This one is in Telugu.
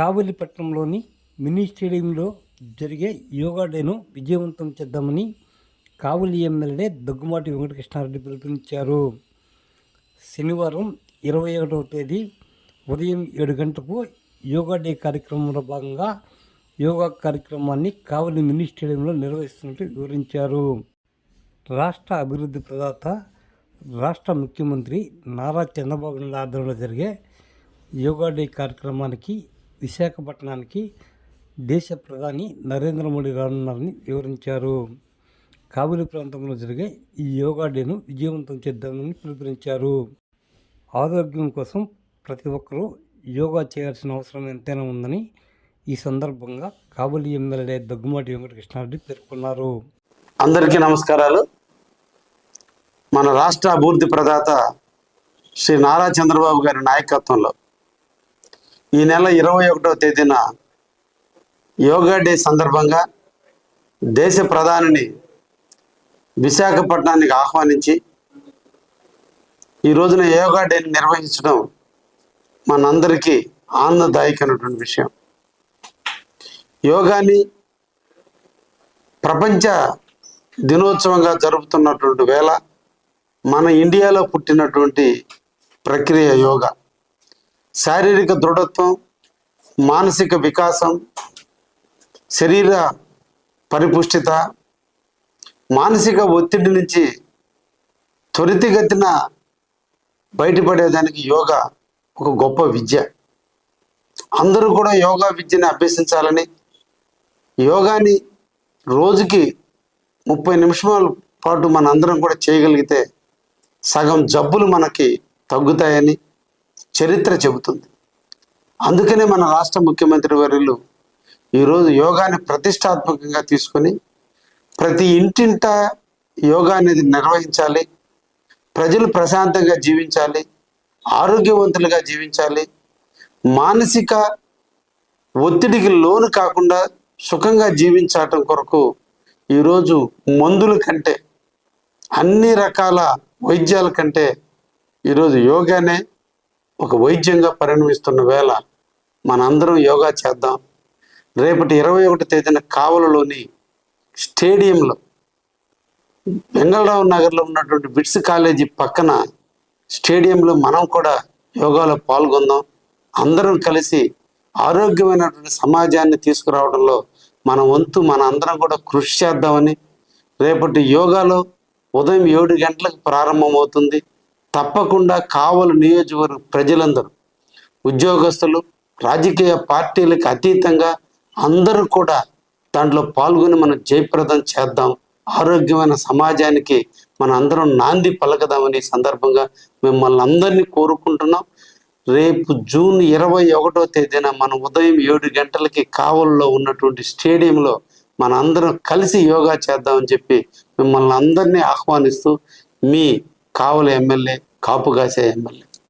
కావలిపట్నంలోని మినీ స్టేడియంలో జరిగే యోగా డేను విజయవంతం చేద్దామని కావలి ఎమ్మెల్యే దగ్గుమాటి వెంకటకృష్ణారెడ్డి పిలుపునిచ్చారు. శనివారం ఇరవై ఒకటవ తేదీ ఉదయం ఏడు గంటలకు యోగా డే కార్యక్రమంలో భాగంగా యోగా కార్యక్రమాన్ని కావలి మినీ స్టేడియంలో నిర్వహిస్తున్నట్టు వివరించారు. రాష్ట్ర అభివృద్ధి ప్రదాత రాష్ట్ర ముఖ్యమంత్రి నారా చంద్రబాబు నాయుడు ఆధ్వర్యంలో జరిగే యోగా డే కార్యక్రమానికి విశాఖపట్నానికి దేశ ప్రధాని నరేంద్ర మోడీ రానున్నారని వివరించారు. కాబూలి ప్రాంతంలో జరిగే ఈ యోగా డేను విజయవంతం చేద్దామని పిలుపునిచ్చారు. ఆరోగ్యం కోసం ప్రతి ఒక్కరూ యోగా చేయాల్సిన అవసరం ఎంతైనా ఉందని ఈ సందర్భంగా కాబూలి ఎమ్మెల్యే దగ్గుమాటి వెంకటకృష్ణారెడ్డి పేర్కొన్నారు. అందరికీ నమస్కారాలు. మన రాష్ట్ర అభివృద్ధి ప్రదాత శ్రీ నారా చంద్రబాబు గారి నాయకత్వంలో ఈ నెల ఇరవై ఒకటో తేదీన యోగా డే సందర్భంగా దేశ ప్రధానిని విశాఖపట్నానికి ఆహ్వానించి ఈ రోజున యోగా డేని నిర్వహించడం మనందరికీ ఆనందదాయకమైనటువంటి విషయం. యోగాని ప్రపంచ దినోత్సవంగా జరుపుతున్నటువంటి వేళ మన ఇండియాలో పుట్టినటువంటి ప్రక్రియ యోగా. శారీరక దృఢత్వం మానసిక వికాసం శరీర పరిపుష్టిత మానసిక ఒత్తిడి నుంచి త్వరితగతిన బయటపడేదానికి యోగా ఒక గొప్ప విద్య. అందరూ కూడా యోగా విద్యని అభ్యసించాలని యోగాని రోజుకి ముప్పై నిమిషాల పాటు మన అందరం కూడా చేయగలిగితే సగం జబ్బులు మనకి తగ్గుతాయని చరిత్ర చెబుతుంది. అందుకనే మన రాష్ట్ర ముఖ్యమంత్రి వర్యులు ఈరోజు యోగాని ప్రతిష్టాత్మకంగా తీసుకొని ప్రతి ఇంటింట యోగా అనేది నిర్వహించాలి. ప్రజలు ప్రశాంతంగా జీవించాలి. ఆరోగ్యవంతులుగా జీవించాలి. మానసిక ఒత్తిడికి లోను కాకుండా సుఖంగా జీవించటం కొరకు ఈరోజు మందుల కంటే అన్ని రకాల వైద్యాల కంటే ఈరోజు యోగానే ఒక వైద్యంగా పరిణమిస్తున్న వేళ మనందరం యోగా చేద్దాం. రేపటి ఇరవై ఒకటి తేదీన కావలలోని స్టేడియంలో వెంగళరావు నగర్లో ఉన్నటువంటి బిట్స్ కాలేజీ పక్కన స్టేడియంలో మనం కూడా యోగాలో పాల్గొందాం. అందరం కలిసి ఆరోగ్యమైనటువంటి సమాజాన్ని తీసుకురావడంలో మన వంతు మన అందరం కూడా కృషి చేద్దామని రేపటి యోగాలో ఉదయం ఏడు గంటలకు ప్రారంభమవుతుంది. తప్పకుండా కావలు నియోజకవర్గ ప్రజలందరూ ఉద్యోగస్తులు రాజకీయ పార్టీలకు అతీతంగా అందరూ కూడా దాంట్లో పాల్గొని మనం జయప్రదం చేద్దాం ఆరోగ్యమైన సమాజానికి మన అందరం నాంది పలకదామని సందర్భంగా మిమ్మల్ని అందరినీ కోరుకుంటున్నాం. రేపు జూన్ ఇరవై ఒకటో తేదీన మనం ఉదయం ఏడు గంటలకి కావల్లో ఉన్నటువంటి స్టేడియంలో మన అందరం కలిసి యోగా చేద్దామని చెప్పి మిమ్మల్ని అందరినీ ఆహ్వానిస్తూ మీ కావలి ఎమ్మెల్యే కాపుగాసే ఎమ్మెల్యే.